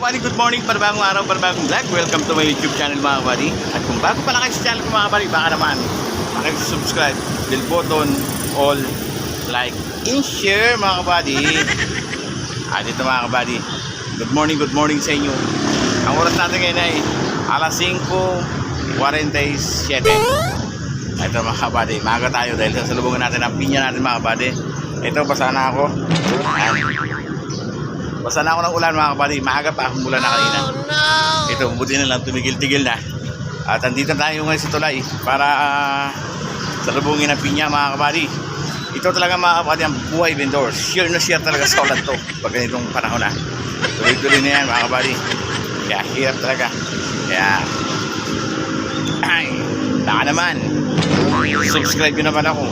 Kabady, good morning, panibagong araw, panibagong vlog. Welcome to my YouTube channel mga kabady. At kung bago pa lang kayo sa channel ko mga kabady, baka naman subscribe bell button, all, like, and share mga kabady. At ito mga kabady, good morning, good morning sa inyo. Ang oras natin ngayon ay alas 5.47. Ito mga kabady, maaga tayo dahil sa salubungan natin ang pinya natin mga kabady. Ito, basa na ako. Ayan. Basta na ako ng ulan mga kapatid. Maaga pa akong ulan na kanina. Ito, buti na lang tumigil-tigil na. At andito tayo ngayon sa tulay para uh, salubungin ang pinya mga kapatid. Ito talaga mga kapatid ang buhay vendor. Share na share talaga sa ulan to pag ganitong panahon na. Tuloy-tuloy na yan mga kapatid. Kaya hirap talaga. Kaya ay, baka naman. Subscribe nyo naman ako.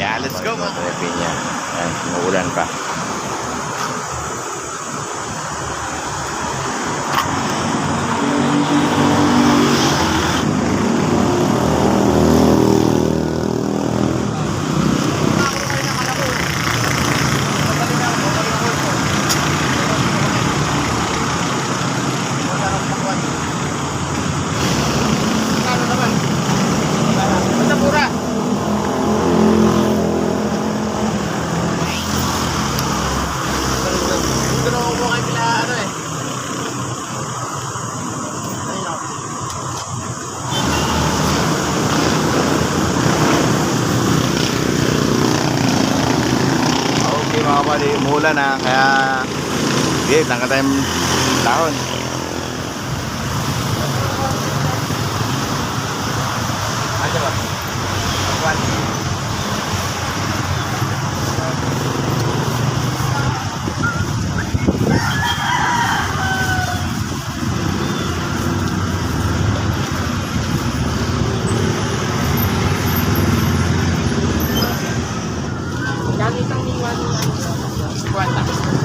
Kaya let's go mga pinya. Ayan, umuulan pa. Okay kapatid, umulan na kaya sige, tangka tayong dahon. Ano ba? Lagi 是乱打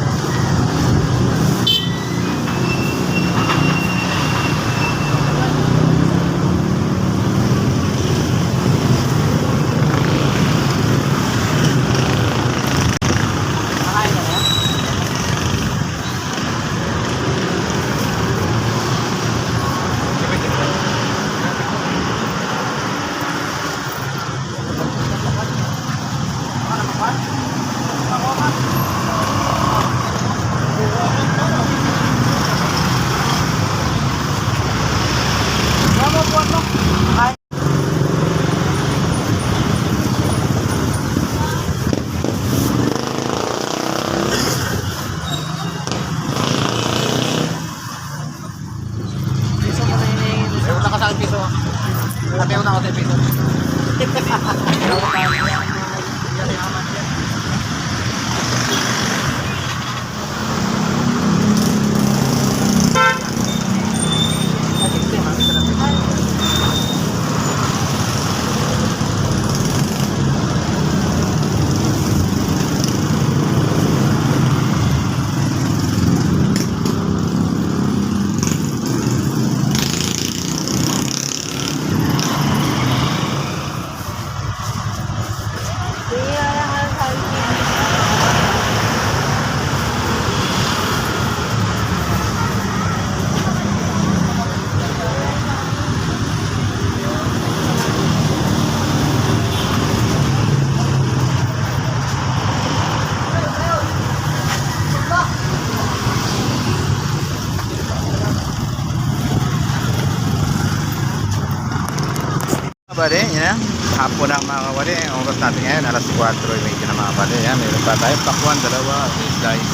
Kabady, yun na. Hapon na mga kabady. Ang oras natin ngayon, alas 4 medyo na mga kabady. Yan, meron pa tayo. Pakwan, dalawa, slide.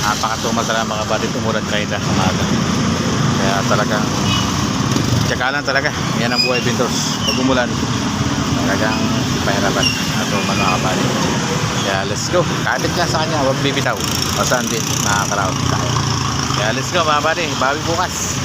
Napakatumal talaga mga kabady. Tumulan kayo na umaga. Kaya talagang tsaka lang talaga. Yan ang buhay bintors. Pag umulan, talagang pahirapan. At mga kabady. Kaya let's go. Kapit ka sa kanya, huwag bibitaw. O saan din, makakaraot tayo. Kaya let's go mga kabady. Bawi bukas.